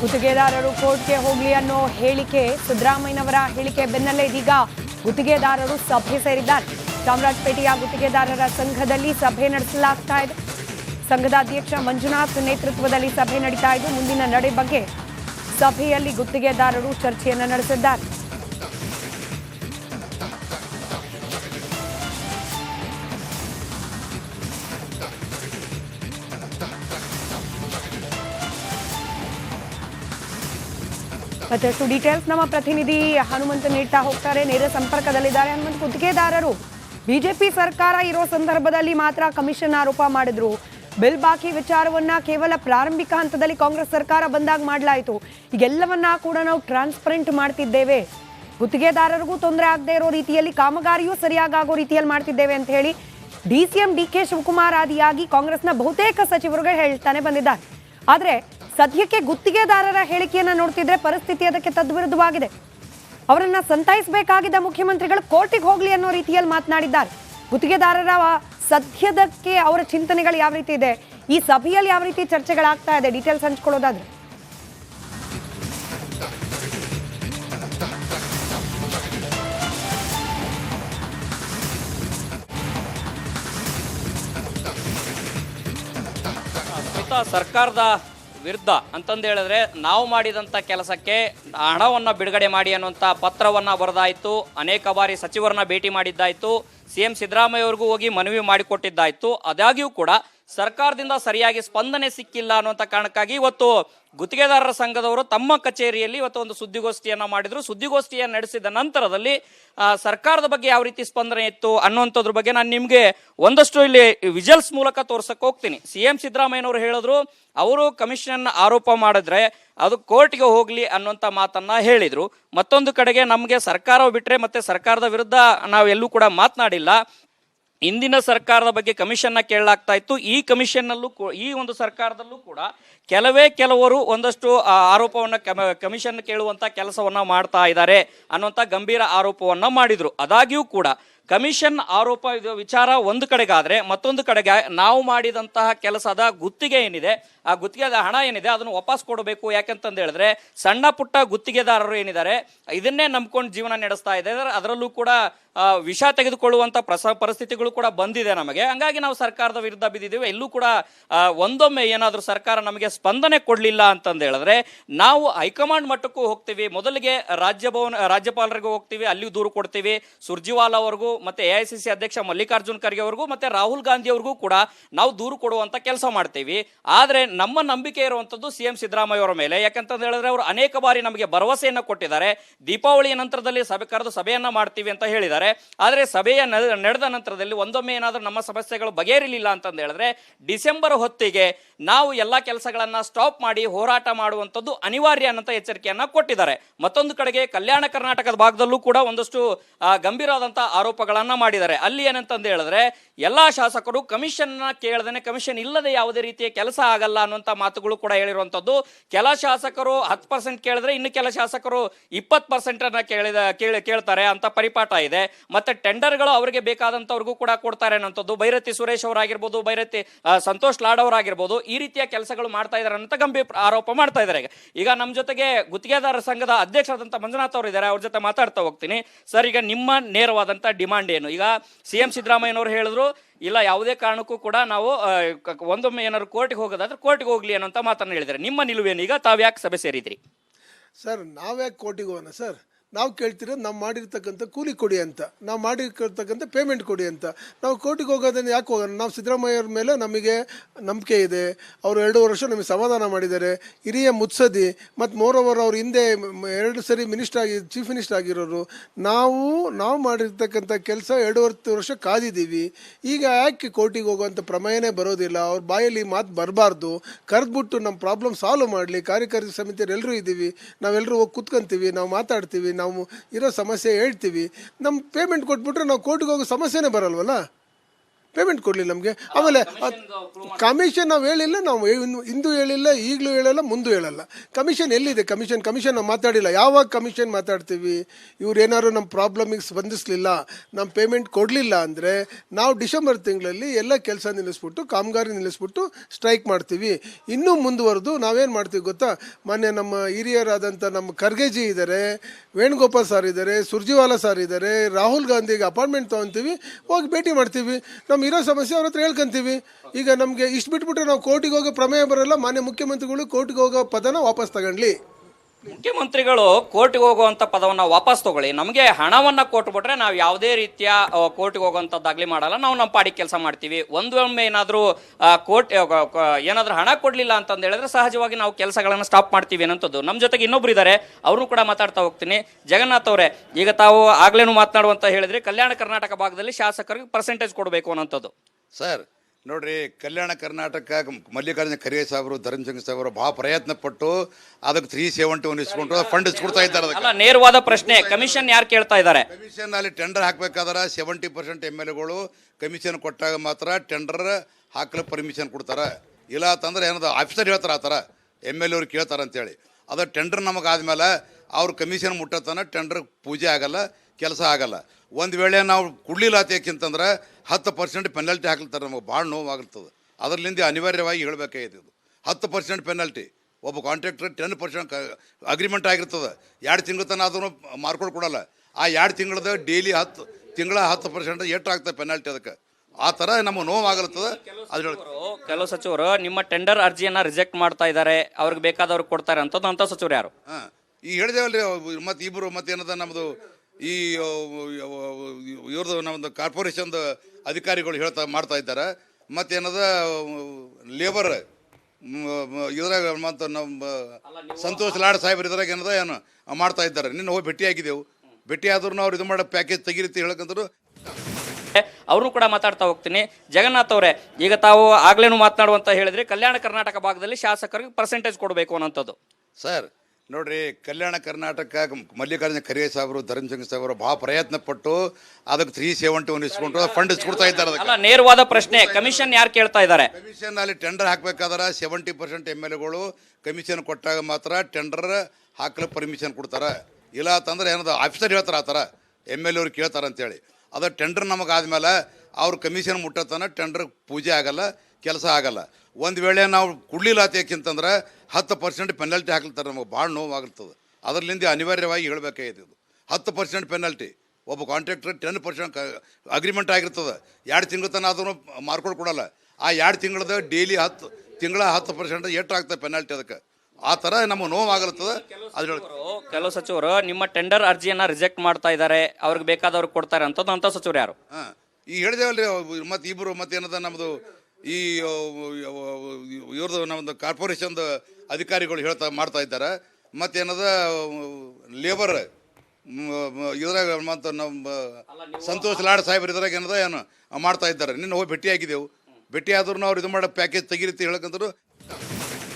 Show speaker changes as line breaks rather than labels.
ಗುತ್ತಿಗೆದಾರರು ಕೋರ್ಟ್ಗೆ ಹೋಗ್ಲಿ ಅನ್ನೋ ಹೇಳಿಕೆ ಸಿದ್ದರಾಮಯ್ಯನವರ ಹೇಳಿಕೆ ಬೆನ್ನಲ್ಲೇ ಇದೀಗ ಗುತ್ತಿಗೆದಾರರು ಸಭೆ ಸೇರಿದ್ದಾರೆ. ಚಾಮರಾಜಪೇಟೆಯ ಗುತ್ತಿಗೆದಾರರ ಸಂಘದಲ್ಲಿ ಸಭೆ ನಡೆಸಲಾಗ್ತಾ ಇದೆ. ಸಂಘದ ಅಧ್ಯಕ್ಷ ಮಂಜುನಾಥ್ ನೇತೃತ್ವದಲ್ಲಿ ಸಭೆ ನಡೀತಾ ಇದ್ದು ಮುಂದಿನ ನಡೆ ಬಗ್ಗೆ ಸಭೆಯಲ್ಲಿ ಗುತ್ತಿಗೆದಾರರು ಚರ್ಚೆಯನ್ನು ನಡೆಸಿದ್ದಾರೆ. ಮತ್ತಷ್ಟು ಡೀಟೇಲ್ಸ್ ನಮ್ಮ ಪ್ರತಿನಿಧಿ ಹನುಮಂತ ನೀಡ್ತಾ ಹೋಗ್ತಾರೆ. ನೇರ ಸಂಪರ್ಕದಲ್ಲಿದ್ದಾರೆ. ಹನುಮಂತ, ಗುತ್ತಿಗೆದಾರರು ಬಿಜೆಪಿ ಸರ್ಕಾರ ಇರೋ ಸಂದರ್ಭದಲ್ಲಿ ಮಾತ್ರ ಕಮಿಷನ್ ಆರೋಪ ಮಾಡಿದ್ರು. ಬಿಲ್ ಬಾಕಿ ವಿಚಾರವನ್ನ ಕೇವಲ ಪ್ರಾರಂಭಿಕ ಹಂತದಲ್ಲಿ ಕಾಂಗ್ರೆಸ್ ಸರ್ಕಾರ ಬಂದಾಗ ಮಾಡಲಾಯಿತು. ಈಗೆಲ್ಲವನ್ನ ಕೂಡ ನಾವು ಟ್ರಾನ್ಸ್ಪರೆಂಟ್ ಮಾಡ್ತಿದ್ದೇವೆ. ಗುತ್ತಿಗೆದಾರರಿಗೂ ತೊಂದರೆ ಆಗದೆ ಇರೋ ರೀತಿಯಲ್ಲಿ ಕಾಮಗಾರಿಯೂ ಸರಿಯಾಗಿ ರೀತಿಯಲ್ಲಿ ಮಾಡ್ತಿದ್ದೇವೆ ಅಂತ ಹೇಳಿ D C M D K Shivakumar ಆದಿಯಾಗಿ ಕಾಂಗ್ರೆಸ್ನ ಬಹುತೇಕ ಸಚಿವರುಗಳು ಹೇಳ್ತಾನೆ ಬಂದಿದ್ದಾರೆ. ಆದ್ರೆ ಸದ್ಯಕ್ಕೆ ಗುತ್ತಿಗೆದಾರರ ಹೇಳಿಕೆಯನ್ನ ನೋಡ್ತಿದ್ರೆ ಪರಿಸ್ಥಿತಿ ಅದಕ್ಕೆ ತದ್ವಿರುದ್ಧವಾಗಿದೆ. ಅವರನ್ನ ಸಂತೈಸಬೇಕಾಗಿದ್ದ ಮುಖ್ಯಮಂತ್ರಿಗಳು, ಕೋರ್ಟಿಗೆ ಹೋಗ್ಲಿ ಅನ್ನೋ ರೀತಿಯಲ್ಲಿ ಮಾತನಾಡಿದ್ದಾರೆ. ಗುತ್ತಿಗೆದಾರರ ಸದ್ಯದಕ್ಕೆ ಅವರ ಚಿಂತನೆಗಳು ಯಾವ ರೀತಿ ಇದೆ? ಈ ಸಭೆಯಲ್ಲಿ ಯಾವ ರೀತಿ ಚರ್ಚೆಗಳಾಗ್ತಾ ಇದೆ? ಡೀಟೇಲ್ಸ್ ಹಂಚ್ಕೊಳ್ಳೋದಾದ್ರೆ.
ಸರ್ಕಾರದ ವಿರುದ್ಧ ಅಂತಂದು ಹೇಳಿದ್ರೆ ನಾವು ಮಾಡಿದಂಥ ಕೆಲಸಕ್ಕೆ ಹಣವನ್ನು ಬಿಡುಗಡೆ ಮಾಡಿ ಅನ್ನುವಂಥ ಪತ್ರವನ್ನು ಬರೆದಾಯಿತು. ಅನೇಕ ಬಾರಿ ಸಚಿವರನ್ನ ಭೇಟಿ ಮಾಡಿದ್ದಾಯಿತು. ಸಿ ಎಂ ಸಿದ್ದರಾಮಯ್ಯ ಅವ್ರಿಗೂ ಹೋಗಿ ಮನವಿ ಮಾಡಿಕೊಟ್ಟಿದ್ದಾಯಿತು. ಆದಾಗ್ಯೂ ಕೂಡ ಸರ್ಕಾರದಿಂದ ಸರಿಯಾಗಿ ಸ್ಪಂದನೆ ಸಿಕ್ಕಿಲ್ಲ ಅನ್ನುವಂಥ ಕಾರಣಕ್ಕಾಗಿ ಇವತ್ತು ಗುತ್ತಿಗೆದಾರರ ಸಂಘದವರು ತಮ್ಮ ಕಚೇರಿಯಲ್ಲಿ ಇವತ್ತು ಒಂದು ಸುದ್ದಿಗೋಷ್ಠಿಯನ್ನು ಮಾಡಿದ್ರು. ಸುದ್ದಿಗೋಷ್ಠಿಯನ್ನು ನಡೆಸಿದ ನಂತರದಲ್ಲಿ ಸರ್ಕಾರದ ಬಗ್ಗೆ ಯಾವ ರೀತಿ ಸ್ಪಂದನೆ ಇತ್ತು ಅನ್ನುವಂಥದ್ರ ಬಗ್ಗೆ ನಾನು ನಿಮಗೆ ಒಂದಷ್ಟು ಇಲ್ಲಿ ವಿಜಲ್ಸ್ ಮೂಲಕ ತೋರ್ಸಕ್ಕೆ ಹೋಗ್ತೀನಿ. ಸಿ ಎಂ ಸಿದ್ದರಾಮಯ್ಯನವರು ಹೇಳಿದ್ರು, ಅವರು ಕಮಿಷನ್ ಆರೋಪ ಮಾಡಿದ್ರೆ ಅದು ಕೋರ್ಟ್ಗೆ ಹೋಗ್ಲಿ ಅನ್ನುವಂಥ ಮಾತನ್ನ ಹೇಳಿದ್ರು. ಮತ್ತೊಂದು ಕಡೆಗೆ ನಮಗೆ ಸರ್ಕಾರ ಬಿಟ್ರೆ ಮತ್ತೆ ಸರ್ಕಾರದ ವಿರುದ್ಧ ನಾವು ಎಲ್ಲೂ ಕೂಡ ಮಾತನಾಡಿಲ್ಲ. ಇಂದಿನ ಸರ್ಕಾರದ ಬಗ್ಗೆ ಕಮಿಷನ್ನ ಕೇಳಲಾಗ್ತಾ ಇತ್ತು. ಈ ಕಮಿಷನ್ನಲ್ಲೂ ಈ ಒಂದು ಸರ್ಕಾರದಲ್ಲೂ ಕೂಡ ಕೆಲವೇ ಕೆಲವರು ಒಂದಷ್ಟು ಆರೋಪವನ್ನು ಆರೋಪವನ್ನ ಕಮ- ಕಮಿಷನ್ ಕೇಳುವಂಥ ಕೆಲಸವನ್ನು ಮಾಡ್ತಾ ಇದ್ದಾರೆ ಅನ್ನುವಂಥ ಗಂಭೀರ ಆರೋಪವನ್ನು ಮಾಡಿದರು. ಅದಾಗಿಯೂ ಕೂಡ ಕಮಿಷನ್ ಆರೋಪ ವಿಚಾರ ಒಂದು ಕಡೆಗಾದರೆ ಮತ್ತೊಂದು ಕಡೆಗೆ ನಾವು ಮಾಡಿದಂತಹ ಕೆಲಸದ ಗುತ್ತಿಗೆ ಏನಿದೆ, ಆ ಗುತ್ತಿಗೆದ ಹಣ ಏನಿದೆ ಅದನ್ನು ವಾಪಸ್ ಕೊಡಬೇಕು. ಯಾಕಂತಂದು ಹೇಳಿದ್ರೆ ಸಣ್ಣ ಪುಟ್ಟ ಗುತ್ತಿಗೆದಾರರು ಏನಿದ್ದಾರೆ, ಇದನ್ನೇ ನಂಬ್ಕೊಂಡು ಜೀವನ ನಡೆಸ್ತಾ ಇದ್ದಾರೆ ಅದರಲ್ಲೂ ಕೂಡ ವಿಷ ತೆಗೆದುಕೊಳ್ಳುವಂಥ ಪ್ರಸ ಪರಿಸ್ಥಿತಿಗಳು ಕೂಡ ಬಂದಿದೆ ನಮಗೆ. ಹಂಗಾಗಿ ನಾವು ಸರ್ಕಾರದ ವಿರುದ್ಧ ಬಿದ್ದಿದ್ದೀವಿ. ಎಲ್ಲೂ ಕೂಡ ಒಂದೊಮ್ಮೆ ಏನಾದರೂ ಸರ್ಕಾರ ನಮಗೆ ಸ್ಪಂದನೆ ಕೊಡಲಿಲ್ಲ ಅಂತಂದು ಹೇಳಿದ್ರೆ ನಾವು ಹೈಕಮಾಂಡ್ ಮಟ್ಟಕ್ಕೂ ಹೋಗ್ತೀವಿ. ಮೊದಲಿಗೆ ರಾಜ್ಯ ಭವನ ರಾಜ್ಯಪಾಲರಿಗೂ ಹೋಗ್ತೀವಿ. ಅಲ್ಲಿ ದೂರು ಕೊಡ್ತೀವಿ. ಸುರ್ಜಿವಾಲಾ ಅವರಿಗೂ ಮತ್ತೆ ಎ ಅಧ್ಯಕ್ಷ ಮಲ್ಲಿಕಾರ್ಜುನ್ ಖರ್ಗೆ ಅವ್ರಿಗೂ ಮತ್ತೆ ರಾಹುಲ್ ಗಾಂಧಿ ಅವ್ರಿಗೂ ಕೂಡ ನಾವು ದೂರು ಕೊಡುವಂತ ಕೆಲಸ ಮಾಡ್ತೀವಿ. ಆದ್ರೆ ನಮ್ಮ ನಂಬಿಕೆ ಇರುವಂತದ್ದು ಸಿ ಎಂ ಸಿದ್ದರಾಮಯ್ಯ ಅವರ ಮೇಲೆ. ಯಾಕಂತ ಹೇಳಿದ್ರೆ ಅವರು ಅನೇಕ ಬಾರಿ ನಮಗೆ ಭರವಸೆಯನ್ನು ಕೊಟ್ಟಿದ್ದಾರೆ. ದೀಪಾವಳಿಯ ನಂತರದಲ್ಲಿ ಸಭೆ ಕರೆದು ಸಭೆಯನ್ನ ಮಾಡ್ತೀವಿ ಅಂತ ಹೇಳಿದ್ದಾರೆ. ಆದರೆ ಸಭೆಯ ನಡೆದ ನಂತರದಲ್ಲಿ ಒಂದೊಮ್ಮೆ ಏನಾದರೂ ನಮ್ಮ ಸಮಸ್ಯೆಗಳು ಬಗೆಹರಿಲಿಲ್ಲ ಅಂತಂದು ಹೇಳಿದ್ರೆ ಡಿಸೆಂಬರ್ ಹೊತ್ತಿಗೆ ನಾವು ಎಲ್ಲ ಕೆಲಸಗಳನ್ನ ಸ್ಟಾಪ್ ಮಾಡಿ ಹೋರಾಟ ಮಾಡುವಂತದ್ದು ಅನಿವಾರ್ಯ ಅನ್ನಂತ ಎಚ್ಚರಿಕೆಯನ್ನ ಕೊಟ್ಟಿದ್ದಾರೆ. ಮತ್ತೊಂದು ಕಡೆಗೆ ಕಲ್ಯಾಣ ಕರ್ನಾಟಕದ ಭಾಗದಲ್ಲೂ ಕೂಡ ಒಂದಷ್ಟು ಗಂಭೀರವಾದಂತಹ ಆರೋಪಗಳನ್ನ ಮಾಡಿದ್ದಾರೆ. ಅಲ್ಲಿ ಏನಂತಂದು ಹೇಳಿದ್ರೆ, ಎಲ್ಲಾ ಶಾಸಕರು ಕಮಿಷನ್ ಕೇಳದೇನೆ ಕಮಿಷನ್ ಇಲ್ಲದೆ ಯಾವುದೇ ರೀತಿಯ ಕೆಲಸ ಆಗಲ್ಲ ಅನ್ನುವಂಥ ಮಾತುಗಳು ಕೂಡ ಹೇಳಿರುವಂಥದ್ದು ಕೆಲ ಶಾಸಕರು ಹತ್ತು ಪರ್ಸೆಂಟ್ ಕೇಳಿದ್ರೆ ಇನ್ನು ಕೆಲ ಶಾಸಕರು ಇಪ್ಪತ್ತು ಪರ್ಸೆಂಟನ್ನು ಕೇಳಿದ, ಕೇಳಿ, ಕೇಳ್ತಾರೆ ಅಂತ ಪರಿಪಾಠ ಇದೆ. ಮತ್ತೆ ಟೆಂಡರ್ಗಳು ಅವರಿಗೆ ಬೇಕಾದಂಥವ್ರಿಗೂ ಕೂಡ ಕೊಡ್ತಾರೆ ಅನ್ನೋಂಥದ್ದು ಬೈರತಿ ಸುರೇಶ್ ಅವರಾಗಿರ್ಬೋದು ಬೈರತಿ ಸಂತೋಷ್ ಲಾಡ್ ಅವರಾಗಿರ್ಬೋದು, ಈ ರೀತಿಯ ಕೆಲಸಗಳು ಮಾಡ್ತಾ ಇದ್ದಾರೆ ಅಂತ ಗಂಭೀರ ಆರೋಪ ಮಾಡ್ತಾ ಇದ್ದಾರೆ ಈಗ. ಈಗ ನಮ್ಮ ಜೊತೆಗೆ ಗುತ್ತಿಗೆದಾರರ ಸಂಘದ ಅಧ್ಯಕ್ಷರಾದಂಥ ಮಂಜುನಾಥ್ ಅವರು ಇದ್ದಾರೆ ಅವ್ರ ಜೊತೆ ಮಾತಾಡ್ತಾ ಹೋಗ್ತೀನಿ. ಸರ್, ಈಗ ನಿಮ್ಮ ನೇರವಾದಂಥ ಡಿಮಾಂಡ್ ಏನು ಈಗ ಸಿ ಎಂ ಸಿದ್ದರಾಮಯ್ಯನವರು ಹೇಳಿದ್ರು, ಇಲ್ಲ, ಯಾವುದೇ ಕಾರಣಕ್ಕೂ ಕೂಡ ನಾವು ಒಂದೊಮ್ಮೆ ಏನಾದ್ರು ಕೋರ್ಟ್ಗೆ ಹೋಗೋದಾದ್ರೆ ಕೋರ್ಟ್ಗೆ ಹೋಗ್ಲಿ ಅನ್ನೋಂಥ ಮಾತನ್ನು ಹೇಳಿದ್ರೆ ನಿಮ್ಮ ನಿಲುವೇನು? ಈಗ ತಾವು ಯಾಕೆ ಸಭೆ ಸೇರಿದ್ರಿ.
ಸರ್, ನಾವ್ಯಾಕೆ ಕೋರ್ಟಿಗೆ ಹೋಗೋಣ ಸರ್? ನಾವು ಕೇಳ್ತಿರೋದು ನಾವು ಮಾಡಿರ್ತಕ್ಕಂಥ ಕೂಲಿ ಕೊಡಿ ಅಂತ, ನಾವು ಮಾಡಿರ್ತಕ್ಕಂಥ ಪೇಮೆಂಟ್ ಕೊಡಿ ಅಂತ. ನಾವು ಕೋರ್ಟಿಗೆ ಹೋಗೋದನ್ನು ಯಾಕೆ ಹೋಗೋಣ? ನಾವು ಸಿದ್ದರಾಮಯ್ಯವ್ರ ಮೇಲೆ ನಮಗೆ ನಂಬಿಕೆ ಇದೆ. ಅವರು ಎರಡು ವರ್ಷ ನಮಗೆ ಸಮಾಧಾನ ಮಾಡಿದ್ದಾರೆ. ಹಿರಿಯ ಮುತ್ಸದಿ ಮತ್ತು ಮೋರೋವರ್ ಅವರು ಹಿಂದೆ ಎರಡು ಸರಿ ಮಿನಿಸ್ಟರ್ ಆಗಿ ಚೀಫ್ ಮಿನಿಸ್ಟರ್ ಆಗಿರೋರು, ನಾವು ನಾವು ಮಾಡಿರ್ತಕ್ಕಂಥ ಕೆಲಸ ಎರಡೂವರೆ ವರ್ಷ ಕಾದಿದ್ದೀವಿ. ಈಗ ಯಾಕೆ ಕೋರ್ಟಿಗೆ ಹೋಗುವಂಥ ಪ್ರಮೇಯನೇ ಬರೋದಿಲ್ಲ? ಅವ್ರ ಬಾಯಲ್ಲಿ ಮಾತು ಬರಬಾರ್ದು. ಕರೆದ್ಬಿಟ್ಟು ನಮ್ಮ ಪ್ರಾಬ್ಲಮ್ ಸಾಲ್ವ್ ಮಾಡಲಿ. ಕಾರ್ಯಕಾರಿ ಸಮಿತಿಯಲ್ಲಿ ಎಲ್ಲರೂ ಇದ್ದೀವಿ. ನಾವೆಲ್ಲರೂ ಹೋಗಿ ಕುತ್ಕೊಂತೀವಿ. ನಾವು ಮಾತಾಡ್ತೀವಿ. ನಾವು ಇರೋ ಸಮಸ್ಯೆ ಹೇಳ್ತೀವಿ ನಮ್ಮ ಪೇಮೆಂಟ್ ಕೊಟ್ಬಿಟ್ರೆ ನಾವು ಕೋರ್ಟಿಗೆ ಹೋಗೋ ಸಮಸ್ಯೆನೇ ಬರಲ್ವಲ್ಲ? ಪೇಮೆಂಟ್ ಕೊಡಲಿ ನಮಗೆ. ಆಮೇಲೆ ಕಮಿಷನ್ ನಾವು ಹೇಳಿಲ್ಲ ನಾವು ಇನ್ನು- ಇಂದು ಹೇಳಿಲ್ಲ ಈಗಲೂ ಹೇಳಲ್ಲ ಮುಂದೂ ಹೇಳಲ್ಲ. ಕಮಿಷನ್ ಎಲ್ಲಿದೆ ಕಮಿಷನ್ ಕಮಿಷನ್ ನಾವು ಮಾತಾಡಿಲ್ಲ. ಯಾವಾಗ ಕಮಿಷನ್ ಮಾತಾಡ್ತೀವಿ? ಇವ್ರು ಏನಾದ್ರು ನಮ್ಮ ಪ್ರಾಬ್ಲಮಿಗೆ ಸ್ಪಂದಿಸಲಿಲ್ಲ ನಮ್ಮ ಪೇಮೆಂಟ್ ಕೊಡಲಿಲ್ಲ ಅಂದರೆ ನಾವು ಡಿಸೆಂಬರ್ ತಿಂಗಳಲ್ಲಿ ಎಲ್ಲ ಕೆಲಸ ನಿಲ್ಲಿಸ್ಬಿಟ್ಟು ಕಾಮಗಾರಿ ನಿಲ್ಲಿಸ್ಬಿಟ್ಟು ಸ್ಟ್ರೈಕ್ ಮಾಡ್ತೀವಿ. ಇನ್ನೂ ಮುಂದುವರೆದು ನಾವೇನು ಮಾಡ್ತೀವಿ ಗೊತ್ತಾ? ಮೊನ್ನೆ ನಮ್ಮ ಹಿರಿಯರಾದಂಥ ನಮ್ಮ ಖರ್ಗೆಜಿ ಇದ್ದಾರೆ ವೇಣುಗೋಪಾಲ್ ಸರ್ ಇದ್ದಾರೆ ಸುರ್ಜಿವಾಲಾ ಸರ್ ಇದ್ದಾರೆ ರಾಹುಲ್ ಗಾಂಧಿಗೆ ಅಪಾಯಿಂಟ್ಮೆಂಟ್ ತೊಗೊತೀವಿ ಹೋಗಿ ಭೇಟಿ ಮಾಡ್ತೀವಿ. ನಮ್ಮ ಇರೋ ಸಮಸ್ಯೆ ಅವ್ರ ಹತ್ರ ಹೇಳ್ಕೊಂತೀವಿ. ಈಗ ನಮಗೆ ಇಷ್ಟು ಬಿಟ್ಬಿಟ್ರೆ ನಾವು ಕೋರ್ಟಿಗೆ ಹೋಗೋ ಪ್ರಮೇಯ ಬರಲ್ಲ, ಮಾನ್ಯ ಮುಖ್ಯಮಂತ್ರಿಗಳು ಕೋರ್ಟಿಗೆ ಹೋಗೋ ಪದನ ವಾಪಸ್ ತಗೊಂಡ್ಲಿ.
ಮುಖ್ಯಮಂತ್ರಿಗಳು ಕೋರ್ಟಿಗೆ ಹೋಗುವಂಥ ಪದವನ್ನ ವಾಪಸ್ ತಗೊಳ್ಳಿ. ನಮಗೆ ಹಣವನ್ನ ಕೊಟ್ಬಿಟ್ರೆ ನಾವು ಯಾವುದೇ ರೀತಿಯ ಕೋರ್ಟ್ಗೆ ಹೋಗುವಂಥದ್ದಾಗ್ಲಿ ಮಾಡಲ್ಲ. ನಾವು ನಮ್ಮ ಪಾಡಿಗೆ ಕೆಲಸ ಮಾಡ್ತೀವಿ. ಒಂದು ಏನಾದರೂ ಕೋರ್ಟ್ ಏನಾದರೂ ಹಣ ಕೊಡ್ಲಿಲ್ಲ ಅಂತಂದು ಹೇಳಿದ್ರೆ ಸಹಜವಾಗಿ ನಾವು ಕೆಲಸಗಳನ್ನು ಸ್ಟಾಪ್ ಮಾಡ್ತೀವಿ ಅನ್ನೋಂಥದ್ದು ನಮ್ಮ ಜೊತೆಗೆ ಇನ್ನೊಬ್ರು ಇದ್ದಾರೆ ಅವ್ರನ್ನೂ ಕೂಡ ಮಾತಾಡ್ತಾ ಹೋಗ್ತೀನಿ. ಜಗನ್ನಾಥ್ ಅವರೇ, ಈಗ ತಾವು ಆಗ್ಲೇನು ಮಾತನಾಡುವಂತ ಹೇಳಿದ್ರೆ ಕಲ್ಯಾಣ ಕರ್ನಾಟಕ ಭಾಗದಲ್ಲಿ ಶಾಸಕರಿಗೆ ಪರ್ಸೆಂಟೇಜ್ ಕೊಡಬೇಕು ಅನ್ನೋಂಥದ್ದು
ಸರ್ ನೋಡ್ರಿ ಕಲ್ಯಾಣ ಕರ್ನಾಟಕ ಮಲ್ಲಿಕಾರ್ಜುನ ಖರ್ಗೆ ಸಾಹೇಬರು ಧರ್ಮಸಿಂಗ್ ಸಾಹೇಬರು ಬಹಳ ಪ್ರಯತ್ನ ಪಟ್ಟು ಅದಕ್ಕೆ ತ್ರೀ ಸೆವೆಂಟಿ ಒನ್ ಇಸ್ಕೊಂಡು ಫಂಡ್ ಇಸ್ಕೊಡ್ತಾ ಇದ್ದಾರೆ ಅದಕ್ಕೆ.
ಅಲ್ಲ ನೇರವಾದ ಪ್ರಶ್ನೆ ಕಮಿಷನ್ ಯಾರು ಕೇಳ್ತಾ ಇದ್ದಾರೆ?
ಕಮಿಷನ್ ಅಲ್ಲಿ ಟೆಂಡರ್ ಹಾಕ್ಬೇಕಾದ್ರೆ ಸೆವೆಂಟಿ ಪರ್ಸೆಂಟ್ ಎಂ ಎಲ್ ಎಗಳು ಕಮಿಷನ್ ಕೊಟ್ಟಾಗ ಮಾತ್ರ ಟೆಂಡರ್ ಹಾಕಲು ಪರ್ಮಿಷನ್ ಕೊಡ್ತಾರೆ. ಇಲ್ಲ ಅಂತಂದ್ರೆ ಏನದ ಆಫೀಸರ್ ಹೇಳ್ತಾರೆ ಆ ಥರ ಎಂ ಎಲ್ ಎವ್ರು ಕೇಳ್ತಾರೆ ಅಂತೇಳಿ. ಅದು ಟೆಂಡರ್ ನಮಗೆ ಆದ್ಮೇಲೆ ಅವ್ರು ಕಮಿಷನ್ ಮುಟ್ಟತನ ಟೆಂಡರ್ ಪೂಜೆ ಆಗಲ್ಲ ಕೆಲಸ ಆಗಲ್ಲ. ಒಂದು ವೇಳೆ ನಾವು ಕೊಡಲಿಲ್ಲ ಅಂತಂದ್ರೆ ಹತ್ತು ಪರ್ಸೆಂಟ್ ಪೆನಲ್ಟಿ ಹಾಕ್ಲತ್ತಾರೆ ನಮಗೆ ಭಾಳ ನೋವಾಗ್ತದೆ ಅದರಿಂದ ಅನಿವಾರ್ಯವಾಗಿ ಹೇಳಬೇಕಾಗಿತ್ತು ಇದು. ಹತ್ತು ಪರ್ಸೆಂಟ್ ಪೆನಲ್ಟಿ ಒಬ್ಬ ಕಾಂಟ್ರಾಕ್ಟರ್ ಟೆನ್ ಪರ್ಸೆಂಟ್ ಅಗ್ರಿಮೆಂಟ್ ಆಗಿರ್ತದೆ. ಎರಡು ತಿಂಗಳ ತನಕ ಅದನ್ನು ಮಾರ್ಕೊಂಡು ಕೊಡಲ್ಲ. ಆ ಎರಡು ತಿಂಗಳದ ಡೈಲಿ ಹತ್ತು ತಿಂಗಳ ಹತ್ತು ಪರ್ಸೆಂಟ್ ಎಷ್ಟು ಆಗ್ತದೆ ಪೆನಾಲ್ಟಿ ಅದಕ್ಕೆ. ಆ ಥರ ನಮಗೆ ನೋವಾಗಲ್ತದೆ ಅದು ಹೇಳಿ.
ಕೆಲವು ಸಚಿವರು ನಿಮ್ಮ ಟೆಂಡರ್ ಅರ್ಜಿಯನ್ನು ರಿಜೆಕ್ಟ್ ಮಾಡ್ತಾ ಇದ್ದಾರೆ. ಅವ್ರಿಗೆ ಬೇಕಾದವ್ರಿಗೆ ಕೊಡ್ತಾರೆ ಅಂತದ್ದು ಅಂಥ ಸಚಿವರು ಯಾರು?
ಹಾಂ. ಈಗ ಹೇಳಿದೇವಲ್ರಿ ಮತ್ತು ಇಬ್ಬರು ಮತ್ತೇನದ ನಮ್ಮದು ಈ ಇವ್ರದ್ದು ನಮ್ಮದು ಕಾರ್ಪೊರೇಷನ್ದು ಅಧಿಕಾರಿಗಳು ಹೇಳ್ತಾ ಮಾಡ್ತಾ ಇದ್ದಾರೆ. ಮತ್ತೇನದ ಲೇಬರ್ ಇದ್ರಾಗ ಮತ್ತು ನಮ್ಮ ಸಂತೋಷ್ ಲಾಡ್ ಸಾಹೇಬ್ರು ಇದ್ರಾಗ ಏನದ ಏನು ಮಾಡ್ತಾ ಇದ್ದಾರೆ. ನಿನ್ನ ಹೋಗಿ ಭೇಟಿ ಆಗಿದ್ದೆವು ಭೇಟಿ ಆದ್ರೂ ಅವ್ರು ಇದು ಮಾಡೋ ಪ್ಯಾಕೇಜ್ ತೆಗಿರಿತಿ ಹೇಳಕಂದ್ರು
ಅವ್ರನ್ನೂ ಕೂಡ ಮಾತಾಡ್ತಾ ಹೋಗ್ತೀನಿ. ಜಗನ್ನಾಥ್ ಅವರೇ ಈಗ ತಾವು ಆಗ್ಲೇನು ಮಾತನಾಡುವಂತ ಹೇಳಿದ್ರೆ ಕಲ್ಯಾಣ ಕರ್ನಾಟಕ ಭಾಗದಲ್ಲಿ ಶಾಸಕರಿಗೆ ಪರ್ಸೆಂಟೇಜ್ ಕೊಡಬೇಕು ಅನ್ನೋಂಥದ್ದು.
ಸರ್ ನೋಡ್ರಿ ಕಲ್ಯಾಣ ಕರ್ನಾಟಕ ಮಲ್ಲಿಕಾರ್ಜುನ ಖರ್ಗೆ ಸಾಹೇಬರು ಧರ್ಮಸಿಂಗ್ ಸಾಹೇಬರು ಬಹಳ ಪ್ರಯತ್ನ ಪಟ್ಟು ಅದಕ್ಕೆ ತ್ರೀ ಸೆವೆಂಟಿ ಒನ್ ಇಸ್ಕೊಂಡು ಫಂಡ್ ಇಸ್ಕೊಡ್ತಾ ಇದ್ದಾರೆ ಅದಕ್ಕೆ.
ಅಲ್ಲ ನೇರವಾದ ಪ್ರಶ್ನೆ ಕಮಿಷನ್ ಯಾರು ಕೇಳ್ತಾ ಇದ್ದಾರೆ?
ಕಮಿಷನ್ ಅಲ್ಲಿ ಟೆಂಡರ್ ಹಾಕ್ಬೇಕಾದ್ರೆ ಸೆವೆಂಟಿ ಪರ್ಸೆಂಟ್ ಎಂ ಎಲ್ ಎಗಳು ಕಮಿಷನ್ ಕೊಟ್ಟಾಗ ಮಾತ್ರ ಟೆಂಡರ್ ಹಾಕಲು ಪರ್ಮಿಷನ್ ಕೊಡ್ತಾರೆ. ಇಲ್ಲ ಅಂತಂದ್ರೆ ಏನದು ಆಫೀಸರ್ ಹೇಳ್ತಾರೆ ಆ ಥರ ಎಂ ಎಲ್ ಎವ್ರು ಕೇಳ್ತಾರೆ ಅಂತೇಳಿ ಅದು ಟೆಂಡರ್ ನಮಗೆ ಆದಮೇಲೆ ಅವ್ರ ಕಮಿಷನ್ ಮುಟ್ಟತನ ಟೆಂಡರ್ ಪೂಜೆ ಆಗಲ್ಲ ಕೆಲಸ ಆಗಲ್ಲ. ಒಂದು ವೇಳೆ ನಾವು ಕೊಡಲಿಲ್ಲ ಅಂತಂದ್ರೆ ಹತ್ತು ಪರ್ಸೆಂಟ್ ಪೆನಲ್ಟಿ ಹಾಕ್ಲತ್ತಾರೆ ನಮಗೆ ಭಾಳ ನೋವಾಗ್ತದೆ. ಅದರಿಂದ ಅನಿವಾರ್ಯವಾಗಿ ಹೇಳಬೇಕಾಗಿದೆ ಇದು. ಹತ್ತು ಪರ್ಸೆಂಟ್ ಪೆನಲ್ಟಿ ಒಬ್ಬ ಕಾಂಟ್ರಾಕ್ಟರ್ ಟೆನ್ ಪರ್ಸೆಂಟ್ ಅಗ್ರಿಮೆಂಟ್ ಆಗಿರ್ತದೆ. ಎರಡು ತಿಂಗಳ ತನಕ ಅದನ್ನು ಮಾರ್ಕೊಂಡು ಕೊಡಲ್ಲ. ಆ ಎರಡು ತಿಂಗಳದ ಡೈಲಿ ಹತ್ತು ತಿಂಗಳ ಹತ್ತು ಪರ್ಸೆಂಟ್ ಎಷ್ಟು ಆಗ್ತದೆ ಪೆನಾಲ್ಟಿ ಅದಕ್ಕೆ. ಆ ಥರ ನಮಗೆ ನೋವಾಗಲ್ತದೆ
ಅದ್ರ ಕೆಲವು ಸಚಿವರು ನಿಮ್ಮ ಟೆಂಡರ್ ಅರ್ಜಿಯನ್ನು ರಿಜೆಕ್ಟ್ ಮಾಡ್ತಾ ಇದ್ದಾರೆ ಅವ್ರಿಗೆ ಬೇಕಾದವ್ರಿಗೆ ಕೊಡ್ತಾರೆ ಅಂತದ್ದು ಅಂಥ ಸಚಿವರು ಯಾರು?
ಹಾಂ ಈಗ ಹೇಳಿದೇವಲ್ರಿ ಮತ್ತು ಇಬ್ಬರು ಮತ್ತೇನದ ನಮ್ಮದು ಈ ಇವ್ರದ್ದು ನಮ್ಮದು ಕಾರ್ಪೊರೇಷನ್ದು ಅಧಿಕಾರಿಗಳು ಹೇಳ್ತಾ ಮಾಡ್ತಾ ಇದ್ದಾರೆ. ಮತ್ತೇನದ ಲೇಬರ್ ಇದ್ರಾಗ ಮತ್ತು ನಮ್ಮ ಸಂತೋಷ್ ಲಾಡ್ ಸಾಹೇಬ್ರು ಇದ್ರಾಗ ಏನದ ಏನು ಮಾಡ್ತಾ ಇದ್ದಾರೆ. ನಿನ್ನ ಹೋಗಿ ಭೇಟಿ ಆಗಿದ್ದೆವು ಭೇಟಿ ಆದ್ರೂ ಅವ್ರು ಇದು ಮಾಡೋ ಪ್ಯಾಕೇಜ್ ತೆಗಿರಿತಿ ಹೇಳಕಂದ್ರು